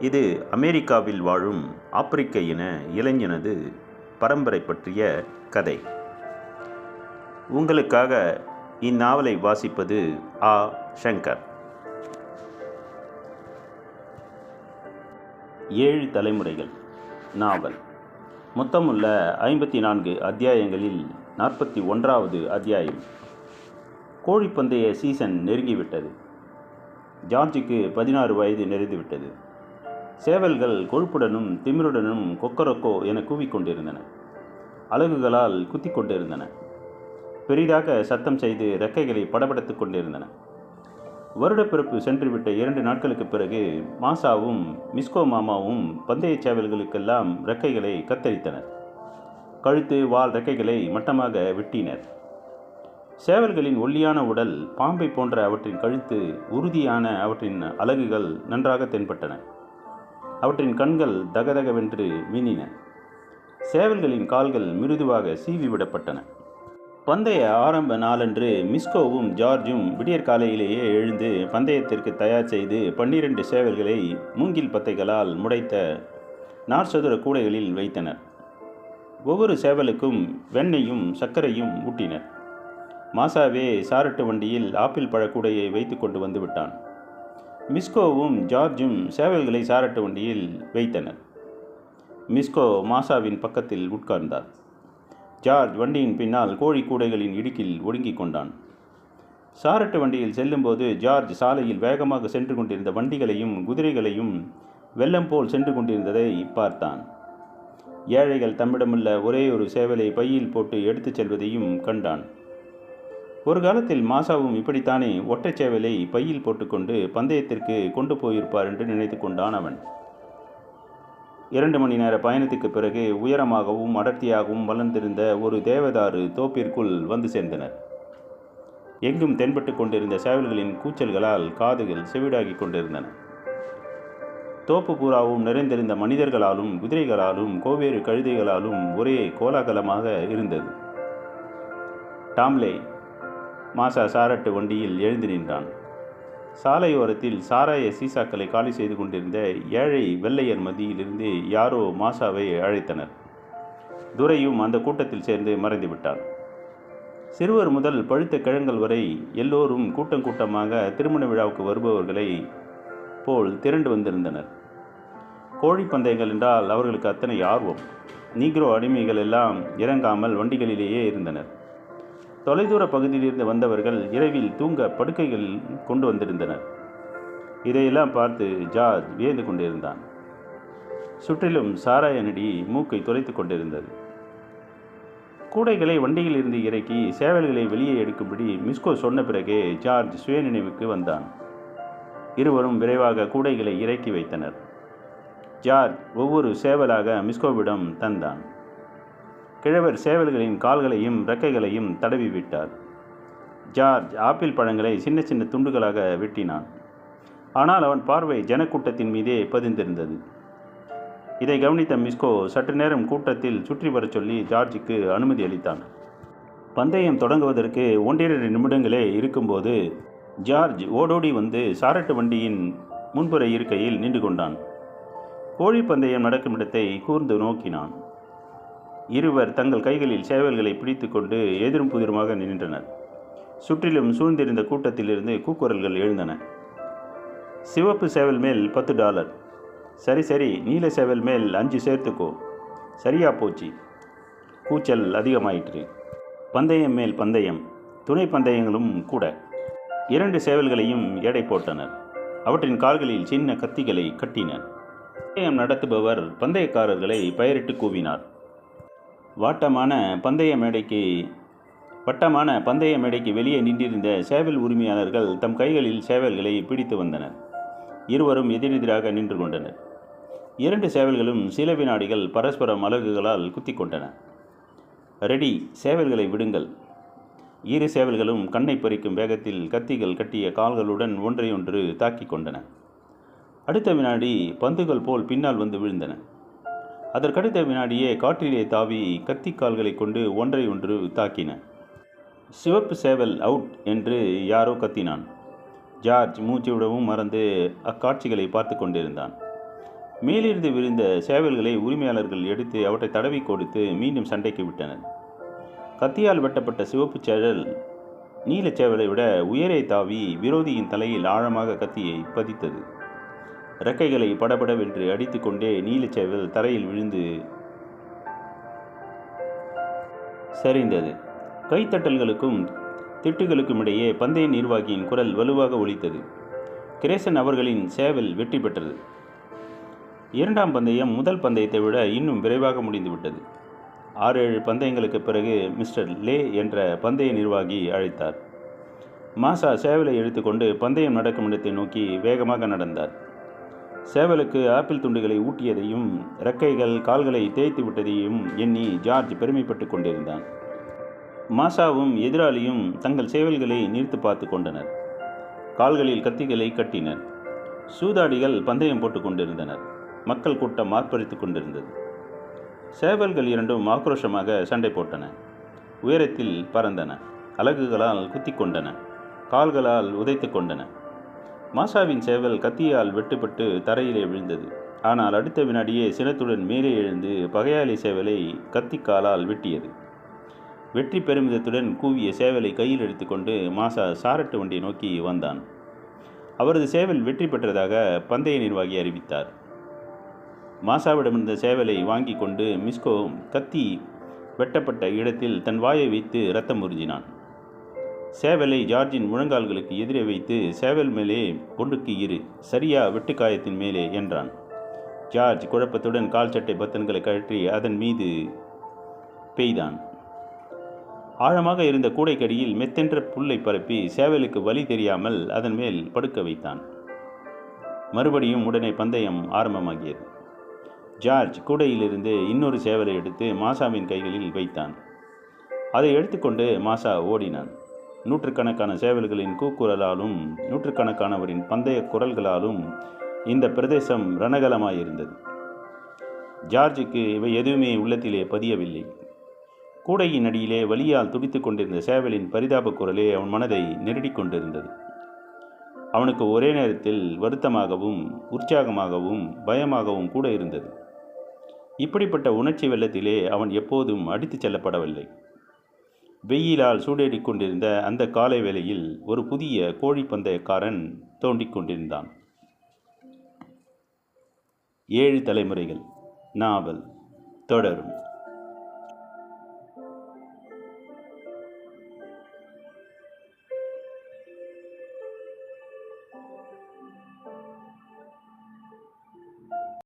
இது அமெரிக்காவில் வாழும் ஆப்பிரிக்க இன இளைஞனது பரம்பரை பற்றிய கதை. உங்களுக்காக இந்நாவலை வாசிப்பது ஆ. சங்கர். ஏழு தலைமுறைகள். நாவல். மொத்தமுள்ள ஐம்பத்தி நான்கு அத்தியாயங்களில் நாற்பத்தி ஒன்றாவது அத்தியாயம். கோழிப்பந்தய சீசன் நெருங்கிவிட்டது. ஜார்ஜுக்கு பதினாறு வயது நிறைந்துவிட்டது சேவல்கள் கொழுப்புடனும் திமிருடனும் கொக்கரக்கோ என கூவிக்கொண்டிருந்தன. அலகுகளால் குத்தி கொண்டிருந்தன பெரிதாக சத்தம் செய்து ரெக்கைகளை படபடுத்து கொண்டிருந்தன. வருடப்பிறப்பு சென்றுவிட்ட இரண்டு நாட்களுக்கு பிறகு மாசாவும் மிஸ்கோ மாமாவும் பந்தய சேவல்களுக்கெல்லாம் ரெக்கைகளை கத்தரித்தனர். கழுத்து வால் ரெக்கைகளை மட்டமாக வெட்டினர். சேவல்களின் ஒல்லியான உடல் பாம்பை போன்ற அவற்றின் கழுத்து உறுதியான அவற்றின் அலகுகள் நன்றாக தென்பட்டன. அவற்றின் கண்கள் தகதகவென்று மின்னின சேவல்களின் கால்கள் மிருதுவாக சீவி விடப்பட்டன பந்தய ஆரம்ப நாளன்று மிஸ்கோவும் ஜார்ஜும் விடியற் காலையிலேயே எழுந்து பந்தயத்திற்கு தயார் செய்து பன்னிரண்டு சேவல்களை மூங்கில் பத்தைகளால் முடைத்த நாற்சதுர கூடைகளில் வைத்தனர். ஒவ்வொரு சேவலுக்கும் வெண்ணையும் சர்க்கரையும் ஊட்டினர். மாசாவே சாரட்டு வண்டியில் ஆப்பிள் பழக்கூடையை வைத்து கொண்டு வந்துவிட்டான் மிஸ்கோவும் ஜார்ஜும் சேவல்களை சாரட்டு வண்டியில் வைத்தனர். மிஸ்கோ மாசாவின் பக்கத்தில் உட்கார்ந்தார். ஜார்ஜ் வண்டியின் பின்னால் கோழி கூடைகளின் இடுக்கில் ஒடுங்கிக் கொண்டான். சாரட்டு வண்டியில் செல்லும்போது ஜார்ஜ் சாலையில் வேகமாக சென்று கொண்டிருந்த வண்டிகளையும் குதிரைகளையும் வெள்ளம் போல் சென்று கொண்டிருந்ததை பார்த்தான். ஏழைகள் தம்மிடமுள்ள ஒரே ஒரு சேவலை பையில் போட்டு எடுத்துச் செல்வதையும் கண்டான். ஒரு காலத்தில் மாசாவும் இப்படித்தானே ஒற்றைச்சேவலை பையில் போட்டுக்கொண்டு பந்தயத்திற்கு கொண்டு போயிருப்பார் என்று நினைத்து கொண்டான் அவன். இரண்டு மணி நேர பயணத்துக்கு பிறகு உயரமாகவும் அடர்த்தியாகவும் வளர்ந்திருந்த ஒரு தேவதாறு தோப்பிற்குள் வந்து சேர்ந்தனர். எங்கும் தென்பட்டு கொண்டிருந்த சேவல்களின் கூச்சல்களால் காதுகள் செவிடாகி கொண்டிருந்தன. தோப்பு பூராவும் நிறைந்திருந்த மனிதர்களாலும் குதிரைகளாலும் கோவேறு கழுதைகளாலும் ஒரே கோலாகலமாக இருந்தது. டாம்லே மாசா சாரட்டு வண்டியில் எழுந்து நின்றான். சாலையோரத்தில் சாராய சீசாக்களை காலி செய்து கொண்டிருந்த ஏழை வெள்ளையர் மத்தியிலிருந்து யாரோ மாசாவை அழைத்தனர். துரையும் அந்த கூட்டத்தில் சேர்ந்து மறைந்து விட்டான். சிறுவர் முதல் பழுத்த கிழங்கள் வரை எல்லோரும் கூட்டம் கூட்டமாக திருமண விழாவுக்கு வருபவர்களை போல் திரண்டு வந்திருந்தனர். கோழி பந்தயங்கள் என்றால் அவர்களுக்கு அத்தனை ஆர்வம். நீக்ரோ அடிமைகள் எல்லாம் இறங்காமல் வண்டிகளிலேயே இருந்தனர். தொலைதூர பகுதியிலிருந்து வந்தவர்கள் இரவில் தூங்க படுக்கைகள் கொண்டு வந்திருந்தனர். இதையெல்லாம் பார்த்து ஜார்ஜ் வியந்து கொண்டிருந்தான். சுற்றிலும் சாராய நடி மூக்கை துளைத்து கொண்டிருந்தது. கூடைகளை வண்டியில் இருந்து இறக்கி சேவல்களை வெளியே எடுக்கும்படி மிஸ்கோ சொன்ன பிறகே ஜார்ஜ் சுயநினைவுக்கு வந்தான். இருவரும் விரைவாக கூடைகளை இறக்கி வைத்தனர். ஜார்ஜ் ஒவ்வொரு சேவலாக மிஸ்கோவிடம் தந்தான். கிழவர் சேவல்களின் கால்களையும் ரெக்கைகளையும் தடவி விட்டார் ஜார்ஜ் ஆப்பிள் பழங்களை சின்ன சின்ன துண்டுகளாக வெட்டினான். ஆனால் அவன் பார்வை ஜனக்கூட்டத்தின் மீதே பதிந்திருந்தது. இதை கவனித்த மிஸ்கோ சற்று நேரம் கூட்டத்தில் சுற்றி வரச் சொல்லி ஜார்ஜுக்கு அனுமதி அளித்தான். பந்தயம் தொடங்குவதற்கு ஒன்றிரண்டு நிமிடங்களே இருக்கும்போது ஜார்ஜ் ஓடோடி வந்து சாரட்டு வண்டியின் முன்புற இருக்கையில் நின்று கொண்டான். கோழி பந்தயம் நடக்கும் இடத்தை கூர்ந்து நோக்கினான். இருவர் தங்கள் கைகளில் சேவல்களை பிடித்து கொண்டு எதிரும் புதிருமாக நின்றனர். சுற்றிலும் சூழ்ந்திருந்த கூட்டத்திலிருந்து கூக்குரல்கள் எழுந்தன. சிவப்பு சேவல் மேல் பத்து டாலர். சரி சரி நீல சேவல் மேல் அஞ்சு சேர்த்துக்கோ. சரியா போச்சு. கூச்சல் அதிகமாயிற்று. பந்தயம் மேல் பந்தயம் துணை பந்தயங்களும் கூட. இரண்டு சேவல்களையும் எடை போட்டனர். அவற்றின் கால்களில் சின்ன கத்திகளை கட்டினர். பந்தயம் நடத்துபவர் பந்தயக்காரர்களை பெயரிட்டு கூவினார். வாட்டமான பந்தய மேடைக்கு வட்டமான பந்தய மேடைக்கு வெளியே நின்றிருந்த சேவல் உரிமையாளர்கள் தம் கைகளில் சேவல்களை பிடித்து வந்தனர். இருவரும் எதிரெதிராக நின்று கொண்டனர். இரண்டு சேவல்களும் சில வினாடிகள் பரஸ்பரம் அலகுகளால் குத்திக் கொண்டன. ரெடி சேவல்களை விடுங்கள். இரு சேவல்களும் கண்ணை பறிக்கும் வேகத்தில் கத்திகள் கட்டிய கால்களுடன் ஒன்றையொன்று தாக்கிக் கொண்டன. அடுத்த வினாடி பந்துகள் போல் பின்னால் வந்து விழுந்தன. அதற்கடுத்த வினாடியே காற்றிலே தாவி கத்தி கால்களை கொண்டு ஒன்றை ஒன்று தாக்கின. சிவப்பு சேவல் அவுட் என்று யாரோ கத்தினான். ஜார்ஜ் மூச்சு விடவும் மறந்து அக்காட்சிகளை பார்த்து கொண்டிருந்தான். மேலிருந்து விழுந்த சேவல்களை உரிமையாளர்கள் எடுத்து அவற்றை தடவி கொடுத்து மீண்டும் சண்டைக்கு விட்டனர். கத்தியால் வெட்டப்பட்ட சிவப்பு சேவல் நீலச் சேவலை விட உயரே தாவி விரோதியின் தலையில் ஆழமாக கத்தியை பதித்தது. ரெக்கைகளை படபடவென்று அடித்துக்கொண்டே நீலச்சேவல் தரையில் விழுந்து சரிந்தது. கைத்தட்டல்களுக்கும் திட்டுகளுக்கும் இடையே பந்தய நிர்வாகியின் குரல் வலுவாக ஒலித்தது. கிரேசன் அவர்களின் சேவல் வெற்றி பெற்றது. இரண்டாம் பந்தயம் முதல் பந்தயத்தை விட இன்னும் விரைவாக முடிந்துவிட்டது. ஆறு ஏழு பந்தயங்களுக்கு பிறகு மிஸ்டர் லே என்ற பந்தய நிர்வாகி அழைத்தார். மாசா சேவலை எடுத்துக்கொண்டு பந்தயம் நடக்கும் இடத்தை நோக்கி வேகமாக நடந்தார். சேவலுக்கு ஆப்பிள் துண்டுகளை ஊட்டியதையும் ரெக்கைகள் கால்களை தேய்த்து விட்டதையும் எண்ணி ஜார்ஜ் பெருமைப்பட்டு கொண்டிருந்தான். மாசாவும் எதிராளியும் தங்கள் சேவல்களை நிறுத்து பார்த்து கொண்டனர். கால்களில் கத்திகளை கட்டினர். சூதாடிகள் பந்தயம் போட்டு கொண்டிருந்தனர். மக்கள் கூட்டம் ஆர்ப்பரித்து கொண்டிருந்தது. சேவல்கள் இரண்டும் ஆக்ரோஷமாக சண்டை போட்டன. உயரத்தில் பறந்தன. அலகுகளால் குத்தி கொண்டன. கால்களால் உதைத்து கொண்டன. மாசாவின் சேவல் கத்தியால் வெட்டுப்பட்டு தரையிலே விழுந்தது. ஆனால் அடுத்த வினாடியே சினத்துடன் மேலே எழுந்து பகையாளி சேவலை கத்திக்காலால் வெட்டியது. வெற்றி பெருமிதத்துடன் கூவிய சேவலை கையில் எடுத்துக்கொண்டு மாசா சாரட்டு வண்டியை நோக்கி வந்தான். அவரது சேவல் வெற்றி பெற்றதாக பந்தய நிர்வாகி அறிவித்தார். மாசாவிடமிருந்த சேவலை வாங்கி கொண்டு மிஸ்கோ கத்தி வெட்டப்பட்ட இடத்தில் தன் வாயை வைத்து ரத்தம் உறிஞ்சினான். சேவலை ஜார்ஜின் முழங்கால்களுக்கு எதிரே வைத்து சேவல் மேலே ஒன்றுக்கு இரு சரியா வெட்டுக்காயத்தின் மேலே என்றான். ஜார்ஜ் குழப்பத்துடன் கால் சட்டை பத்தன்களை கழற்றி அதன் மீது பெய்தான். ஆழமாக இருந்த கூடைக்கடியில் மெத்தென்ற புல்லை பரப்பி சேவலுக்கு வலி தெரியாமல் அதன் மேல் படுக்க வைத்தான். மறுபடியும் உடனே பந்தயம் ஆரம்பமாகியது. ஜார்ஜ் கூடையிலிருந்து இன்னொரு சேவலை எடுத்து மாசாவின் கைகளில் வைத்தான். அதை எடுத்துக்கொண்டு மாசா ஓடினான். நூற்றுக்கணக்கான சேவல்களின் கூக்குரலாலும் நூற்றுக்கணக்கானவரின் பந்தய குரல்களாலும் இந்த பிரதேசம் ரணகலமாயிருந்தது. ஜார்ஜுக்கு இவை எதுவுமே உள்ளத்திலே பதியவில்லை. கூடையின் அடியிலே வலியால் துடித்து கொண்டிருந்த சேவலின் பரிதாப குரலே அவன் மனதை நெருடிக் கொண்டிருந்தது. அவனுக்கு ஒரே நேரத்தில் வருத்தமாகவும் உற்சாகமாகவும் பயமாகவும் கூட இருந்தது. இப்படிப்பட்ட உணர்ச்சி வெள்ளத்திலே அவன் எப்போதும் அடித்துச் செல்லப்படவில்லை. வெயிலால் சூடேறிக் கொண்டிருந்த அந்த காலை வேளையில் ஒரு புதிய கோழிப்பந்தயக்காரன் தோண்டிக் கொண்டிருந்தான் ஏழு தலைமுறைகள் நாவல் தொடரும்.